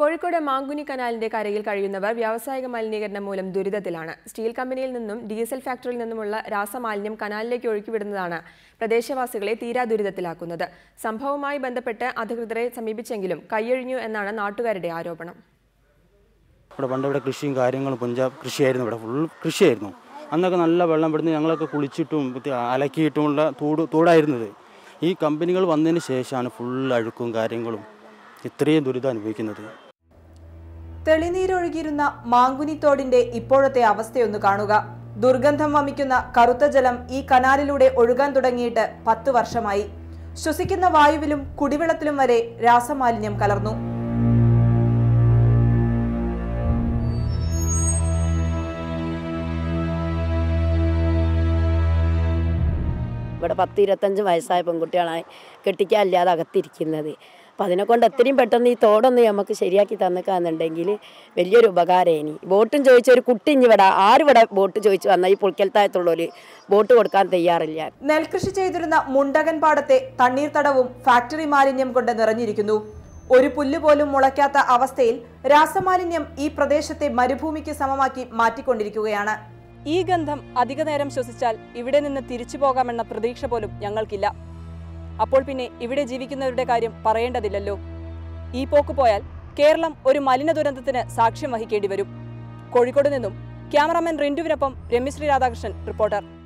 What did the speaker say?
കോഴിക്കോട് മാങ്കുനി കനാലിന്റെ കരയിൽ കഴിയുന്നവർ വ്യാവസായിക മലിനീകരണം മൂലം ദുരിതത്തിലാണ്. സ്റ്റീൽ കമ്പനിയിൽ നിന്നും ഡീസൽ ഫാക്ടറിയിൽ നിന്നുമുള്ള രാസമാലിന്യം കനാലിലേക്ക് ഒഴുക്കിവിടുന്നതാണ് പ്രദേശവാസികളെ തീരാ ദുരിതത്തിലാക്കുന്നത്. സംഭവവുമായി ബന്ധപ്പെട്ട് അധികൃതരെ സമീപിച്ചെങ്കിലും കൈയൊഴിഞ്ഞു എന്നാണ് നാട്ടുകാരുടെ ആരോപണം. ഇവിടെ പണ്ട് ഇവിടെ കൃഷിയും കാര്യങ്ങളും പഞ്ചാബ് കൃഷിയായിരുന്നു. ഇവിടെ ഫുൾ കൃഷിയായിരുന്നു. അന്നൊക്കെ നല്ല വെള്ളം ഇവിടുന്ന് ഞങ്ങളൊക്കെ കുളിച്ചിട്ടും അലക്കിയിട്ടുമുള്ള തൂട് തൂടായിരുന്നത്. ഈ കമ്പനികൾ വന്നതിന് ശേഷമാണ് ഫുൾ അഴുക്കും കാര്യങ്ങളും ഇത്രയും ദുരിതം അനുഭവിക്കുന്നത്. തെളിനീരൊഴുകിയിരുന്ന മാങ്കുനിത്തോടിന്റെ ഇപ്പോഴത്തെ അവസ്ഥയൊന്ന് കാണുക. ദുർഗന്ധം വമിക്കുന്ന കറുത്ത ജലം ഈ കനാലിലൂടെ ഒഴുകാൻ തുടങ്ങിയിട്ട് പത്ത് വർഷമായി. ശ്വസിക്കുന്ന വായുവിലും കുടിവെള്ളത്തിലും വരെ രാസമാലിന്യം കലർന്നു. ഇവിടെ പത്ത് ഇരുപത്തഞ്ച് വയസ്സായ പെൺകുട്ടികളാണ് കെട്ടിക്കാനില്ലാതെ അകത്തിരിക്കുന്നത്. അപ്പം അതിനെക്കൊണ്ട് എത്രയും പെട്ടെന്ന് ഈ തോടൊന്ന് നമുക്ക് ശരിയാക്കി തന്നിക്കാന്നുണ്ടെങ്കിൽ വലിയൊരു ഉപകാരമായി ബോട്ടും ചോദിച്ച ഒരു കുട്ടി ഇനി ഇവിടെ ആരിവിടെ ബോട്ട് ചോദിച്ചു വന്നാൽ ഈ പുൽക്കൽത്തായത്തുള്ളവർ ബോട്ട് കൊടുക്കാൻ തയ്യാറില്ല. നെൽകൃഷി ചെയ്തിരുന്ന മുണ്ടകൻ പാടത്തെ തണ്ണീർത്തടവും ഫാക്ടറി മാലിന്യം കൊണ്ട് നിറഞ്ഞിരിക്കുന്നു. ഒരു പുല്ല് പോലും മുളയ്ക്കാത്ത അവസ്ഥയിൽ രാസമാലിന്യം ഈ പ്രദേശത്തെ മരുഭൂമിക്ക് സമമാക്കി മാറ്റിക്കൊണ്ടിരിക്കുകയാണ്. ഈ ഗന്ധം അധിക നേരം ശ്വസിച്ചാൽ ഇവിടെ നിന്ന് തിരിച്ചു പോകാമെന്ന പ്രതീക്ഷ പോലും ഞങ്ങൾക്കില്ല. അപ്പോൾ പിന്നെ ഇവിടെ ജീവിക്കുന്നവരുടെ കാര്യം പറയേണ്ടതില്ലല്ലോ. ഈ പോക്ക് പോയാൽ കേരളം ഒരു മലിന ദുരന്തത്തിന് സാക്ഷ്യം വഹിക്കേണ്ടി വരും. കോഴിക്കോട് നിന്നും ക്യാമറാമാൻ റിന്റുവിനൊപ്പം രമ്യശ്രീ രാധാകൃഷ്ണൻ റിപ്പോർട്ടർ.